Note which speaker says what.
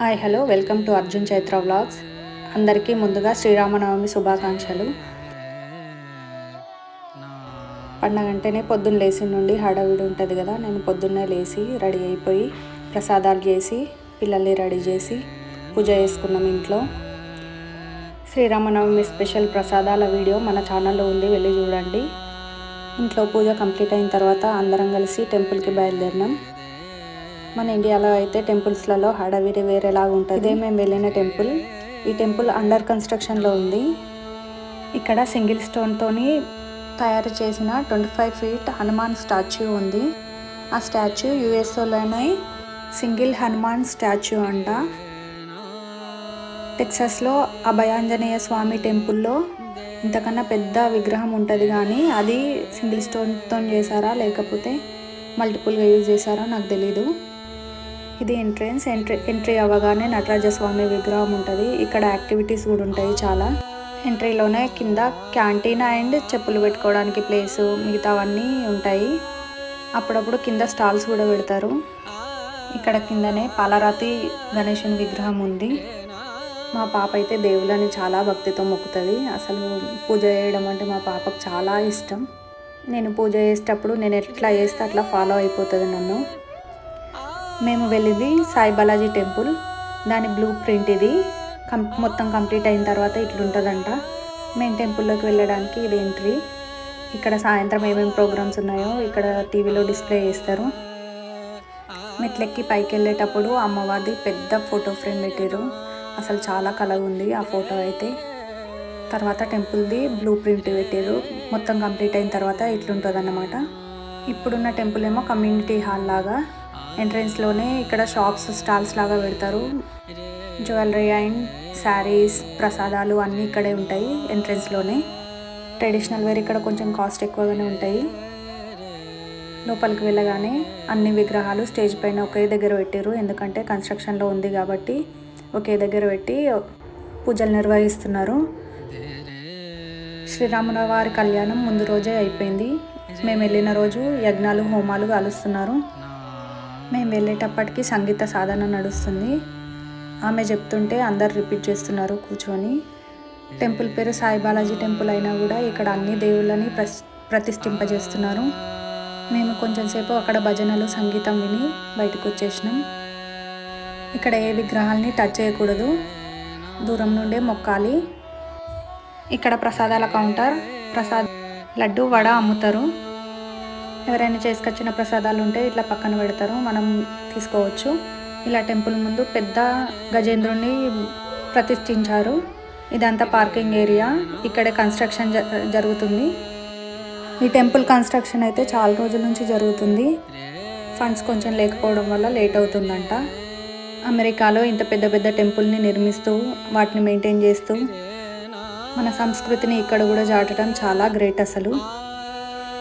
Speaker 1: Hi hello welcome to Arjun Chaitra vlogs అందరికీ ముందుగా శ్రీరామనవమి శుభాకాంక్షలు. పండగ అంటేనే పొద్దున్న లేచి నుండి హడావిడి ఉంటుంది కదా నేను పొద్దున్నే లేచి రెడీ అయిపోయి ప్రసాదాలు చేసి పిల్లల్ని రెడీ చేసి పూజ చేసుకున్నాం ఇంట్లో. శ్రీరామనవమి స్పెషల్ ప్రసాదాల వీడియో మన ఛానల్లో ఉంది వెళ్ళి చూడండి. ఇంట్లో పూజ కంప్లీట్ అయిన తర్వాత అందరం కలిసి టెంపుల్కి బయలుదేరినాం. మన ఇండియాలో అయితే టెంపుల్స్లలో హడావిడి వేరేలాగా ఉంటుంది. ఇదే మేము వెళ్ళిన టెంపుల్. ఈ టెంపుల్ అండర్ కన్స్ట్రక్షన్లో ఉంది. ఇక్కడ సింగిల్ స్టోన్తోని తయారు చేసిన twenty five feet Hanuman statue ఉంది. ఆ స్టాచ్యూ యుఎస్ఓలోనే సింగిల్ హనుమాన్ స్టాచ్యూ అంట. టెక్సస్లో అభయాంజనేయ స్వామి టెంపుల్లో ఇంతకన్నా పెద్ద విగ్రహం ఉంటుంది కానీ అది సింగిల్ స్టోన్తో చేశారా లేకపోతే మల్టిపుల్గా యూజ్ చేశారా నాకు తెలీదు. ఇది ఎంట్రన్స్ ఎంట్రీ ఎంట్రీ అవ్వగానే నటరాజ స్వామి విగ్రహం ఉంటుంది. ఇక్కడ యాక్టివిటీస్ కూడా ఉంటాయి చాలా. ఎంట్రీలోనే కింద క్యాంటీన్ అండ్ చెప్పులు పెట్టుకోవడానికి ప్లేసు మిగతావన్నీ ఉంటాయి. అప్పుడప్పుడు కింద స్టాల్స్ కూడా పెడతారు. ఇక్కడ కిందనే పాలరాతి గణేశుని విగ్రహం ఉంది. మా పాప అయితే దేవుళ్ళని చాలా భక్తితో మొక్కుతుంది. అసలు పూజ చేయడం అంటే మా పాపకు చాలా ఇష్టం. నేను పూజ చేసేటప్పుడు నేను ఎట్లా చేస్తే అట్లా ఫాలో అయిపోతుంది నన్ను. మేము వెళ్ళింది సాయి బాలాజీ టెంపుల్. దాని బ్లూ ప్రింట్ ఇది. కం మొత్తం కంప్లీట్ అయిన తర్వాత ఇట్లుంటుందంట. మేము టెంపుల్లోకి వెళ్ళడానికి ఇది ఎంట్రీ. ఇక్కడ సాయంత్రం ఏమేమి ప్రోగ్రామ్స్ ఉన్నాయో ఇక్కడ టీవీలో డిస్ప్లే చేస్తారు. మెట్లెక్కి పైకి వెళ్ళేటప్పుడు అమ్మవారిది పెద్ద ఫోటో ఫ్రేమ్ పెట్టారు అసలు చాలా కలర్ ఉంది ఆ ఫోటో అయితే. తర్వాత టెంపుల్ది బ్లూ ప్రింట్ పెట్టారు మొత్తం కంప్లీట్ అయిన తర్వాత ఇట్లుంటుంది అన్నమాట ఇప్పుడున్న టెంపుల్ ఏమో కమ్యూనిటీ హాల్ లాగా. ఎంట్రన్స్లోనే ఇక్కడ షాప్స్ స్టాల్స్ లాగా పెడతారు. జ్యువెలరీ అండ్ శారీస్ ప్రసాదాలు అన్నీ ఇక్కడే ఉంటాయి ఎంట్రన్స్లోనే. ట్రెడిషనల్ వేర్ ఇక్కడ కొంచెం కాస్ట్ ఎక్కువగానే ఉంటాయి. లోపలికి వెళ్ళగానే అన్ని విగ్రహాలు స్టేజ్ పైన ఒకే దగ్గర పెట్టారు ఎందుకంటే కన్స్ట్రక్షన్లో ఉంది కాబట్టి ఒకే దగ్గర పెట్టి పూజలు నిర్వహిస్తున్నారు. శ్రీరాముల వారి కళ్యాణం ముందు రోజే అయిపోయింది. మేము వెళ్ళిన రోజు యజ్ఞాలు హోమాలు కలుస్తున్నారు. మేము వెళ్ళేటప్పటికి సంగీత సాధన నడుస్తుంది. ఆమె చెప్తుంటే అందరు రిపీట్ చేస్తున్నారు కూర్చొని. టెంపుల్ పేరు సాయి బాలాజీ టెంపుల్ అయినా కూడా ఇక్కడ అన్ని దేవుళ్ళని ప్రస్ ప్రతిష్ఠింపజేస్తున్నారు. మేము కొంచెం సేపు అక్కడ భజనలు సంగీతం విని బయటకు వచ్చేసినాం ఇక్కడ ఏ విగ్రహాలని టచ్ చేయకూడదు. దూరం నుండే మొక్కాలి. ఇక్కడ ప్రసాదాల కౌంటర్ ప్రసాద్ లడ్డు వడ అమ్ముతారు. ఎవరైనా చేసుకొచ్చిన ప్రసాదాలు ఉంటే ఇట్లా పక్కన పెడతారు. మనం తీసుకోవచ్చు. ఇలా టెంపుల్ ముందు పెద్ద గజేంద్రుడిని ప్రతిష్ఠించారు. ఇదంతా పార్కింగ్ ఏరియా. ఇక్కడే కన్స్ట్రక్షన్ జరుగుతుంది. ఈ టెంపుల్ కన్స్ట్రక్షన్ అయితే చాలా రోజుల నుంచి జరుగుతుంది. ఫండ్స్ కొంచెం లేకపోవడం వల్ల లేట్ అవుతుందంట. అమెరికాలో ఇంత పెద్ద పెద్ద టెంపుల్ని నిర్మిస్తూ వాటిని మెయింటైన్ చేస్తూ మన సంస్కృతిని ఇక్కడ కూడా చాటడం చాలా గ్రేట్ అసలు.